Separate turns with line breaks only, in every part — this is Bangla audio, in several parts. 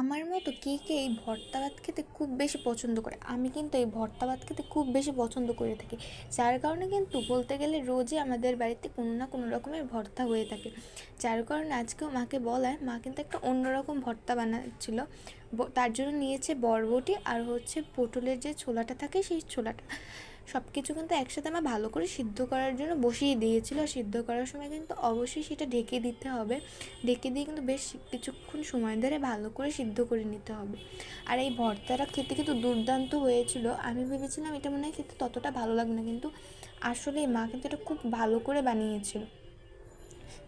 আমার মতো কে কে এই ভর্তা ভাত খেতে খুব বেশি পছন্দ করে? আমি কিন্তু এই ভর্তা ভাত খেতে খুব বেশি পছন্দ করে থাকি। যার কারণে কিন্তু বলতে গেলে রোজই আমাদের বাড়িতে কোনো না কোনো রকমের ভর্তা হয়ে থাকে। যার কারণে আজকেও মাকে বলায়, মা কিন্তু একটা অন্যরকম ভর্তা বানাচ্ছিল। তার জন্য নিয়েছে বরবটি আর হচ্ছে পটলের যে ছোলাটা থাকে সেই ছোলাটা। সব কিছু কিন্তু একসাথে আমার ভালো করে সিদ্ধ করার জন্য বসিয়ে দিয়েছিল। আর সিদ্ধ করার সময় কিন্তু অবশ্যই সেটা ঢেকে দিতে হবে। ঢেকে দিয়ে কিন্তু বেশ কিছুক্ষণ সময় ধরে ভালো করে সিদ্ধ করে নিতে হবে। আর এই ভর্তাটা খেতে কিন্তু দুর্দান্ত হয়েছিল। আমি ভেবেছিলাম এটা মনে হয় খেতে ততটা ভালো লাগবে না, কিন্তু আসলে মা কিন্তু এটা খুব ভালো করে বানিয়েছিল।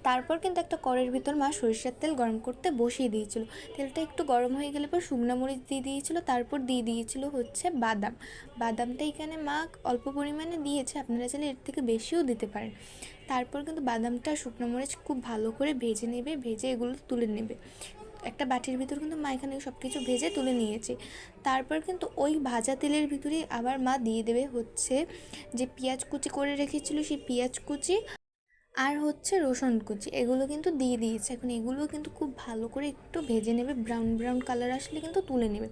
তারপর কিন্তু একটা কড়ের ভিতর মা সরিষার তেল গরম করতে বসিয়ে দিয়েছিল। তেলটা একটু গরম হয়ে গেলে পর শুকনো মরিচ দিয়ে দিয়েছিল, তারপর দিয়ে দিয়েছিল হচ্ছে বাদাম। বাদামটা এখানে মা অল্প পরিমাণে দিয়েছে, আপনারা চাইলে এর থেকে বেশিও দিতে পারেন। তারপর কিন্তু বাদামটা শুকনো মরিচ খুব ভালো করে ভেজে নেবে, ভেজে এগুলো তুলে নেবে। একটা বাটির ভিতর কিন্তু মা এখানে সব কিছু ভেজে তুলে নিয়েছে। তারপর কিন্তু ওই ভাজা তেলের ভিতরেই আবার মা দিয়ে দেবে হচ্ছে যে পেঁয়াজ কুচি করে রেখেছিল, সেই পেঁয়াজ কুচি আর হচ্ছে রসুন কুচি, এগুলো কিন্তু দিয়ে দিয়েছে। এখন এগুলো কিন্তু খুব ভালো করে একটু ভেজে নেবে ব্রাউন ব্রাউন কালার আসলে কিন্তু তুলে নেবে।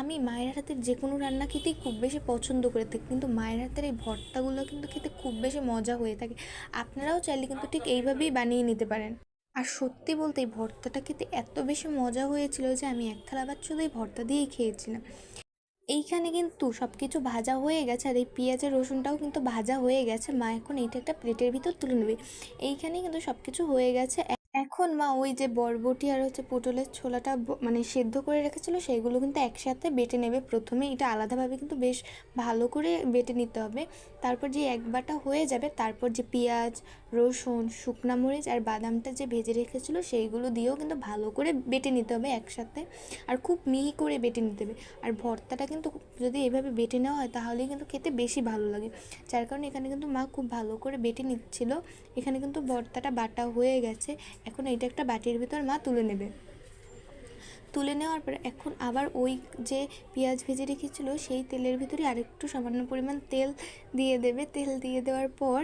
আমি মায়ের হাতের যে কোনো রান্না খেতেই খুব বেশি পছন্দ করে থাকি, কিন্তু মায়ের হাতের এই ভর্তাগুলো কিন্তু খেতে খুব বেশি মজা হয়ে থাকে। আপনারাও চাইলে কিন্তু ঠিক এইভাবেই বানিয়ে নিতে পারেন। আর সত্যি বলতে এই ভর্তাটা খেতে এত বেশি মজা হয়েছিল যে আমি এক থালা শুধু এই ভর্তা দিয়েই খেয়েছিলাম। এইখানে কিন্তু সব কিছু ভাজা হয়ে গেছে আর এই পেঁয়াজের রসুনটাও কিন্তু ভাজা হয়ে গেছে। মা এখন এইটা একটা প্লেটের ভিতর তুলে নেবে। এইখানে কিন্তু সব কিছু হয়ে গেছে। এখন মা ওই যে বরবটি আর হচ্ছে পটলের ছোলাটা মানে সেদ্ধ করে রেখেছিল, সেইগুলো কিন্তু একসাথে বেটে নেবে। প্রথমে এটা আলাদাভাবে কিন্তু বেশ ভালো করে বেটে নিতে হবে। তারপর যে এক বাটা হয়ে যাবে, তারপর যে পেঁয়াজ, রসুন, শুকনা মরিচ আর বাদামটা যে ভেজে রেখেছিল, সেইগুলো দিয়েও কিন্তু ভালো করে বেটে নিতে হবে একসাথে। আর খুব মিহি করে বেটে নিতে হবে। আর ভর্তাটা কিন্তু যদি এভাবে বেটে নেওয়া হয়, তাহলেই কিন্তু খেতে বেশি ভালো লাগে। যার কারণে এখানে কিন্তু মা খুব ভালো করে বেটে নিচ্ছিল। এখানে কিন্তু ভর্তাটা বাটা হয়ে গেছে। এখন এটা একটা বাটির ভিতর মা তুলে নেবে। তুলে নেওয়ার পর এখন আবার ওই যে পেঁয়াজ ভেজে রেখেছিল, সেই তেলের ভিতরে আরেকটু সামান্য পরিমাণ তেল দিয়ে দেবে। তেল দিয়ে দেওয়ার পর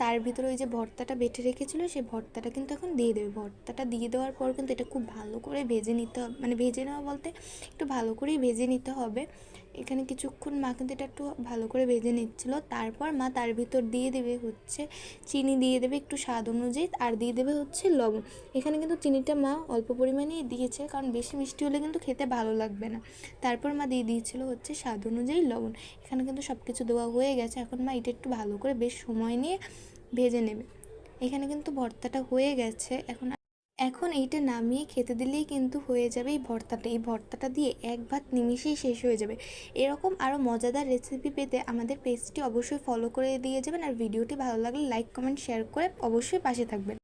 তার ভিতরে ওই যে ভর্তাটা বেটে রেখেছিল, সেই ভর্তাটা কিন্তু এখন দিয়ে দেবে। ভর্তাটা দিয়ে দেওয়ার পর কিন্তু এটা খুব ভালো করে ভেজে নিতে হবে মানে ভেজে নেওয়া বলতে একটু ভালো করেই ভেজে নিতে হবে। এখানে কিছুক্ষণ মা কিন্তু এটা একটু ভালো করে ভেজে নিচ্ছিল। তারপর মা তার ভিতর দিয়ে দেবে হচ্ছে চিনি, দিয়ে দেবে একটু স্বাদ অনুযায়ী, আর দিয়ে দেবে হচ্ছে লবণ। এখানে কিন্তু চিনিটা মা অল্প পরিমাণেই দিয়েছে, কারণ বেশি মিষ্টি হলে কিন্তু খেতে ভালো লাগবে না। তারপর মা দিয়ে দিয়েছিল হচ্ছে স্বাদ অনুযায়ী লবণ। এখানে কিন্তু সব কিছু দেওয়া হয়ে গেছে। এখন মা এটা একটু ভালো করে বেশ সময় নিয়ে ভেজে নেবে। এখানে কিন্তু ভর্তাটা হয়ে গেছে। এখন এখন এইটা নামিয়ে খেতে দিলেই কিন্তু হয়ে যাবে এই ভর্তাটা। এই ভর্তাটা দিয়ে এক ভাত নিমিশেই শেষ হয়ে যাবে। এরকম আরও মজাদার রেসিপি পেতে আমাদের পেজটি অবশ্যই ফলো করে দিয়ে যাবেন আর ভিডিওটি ভালো লাগলে লাইক কমেন্ট শেয়ার করে অবশ্যই পাশে থাকবেন।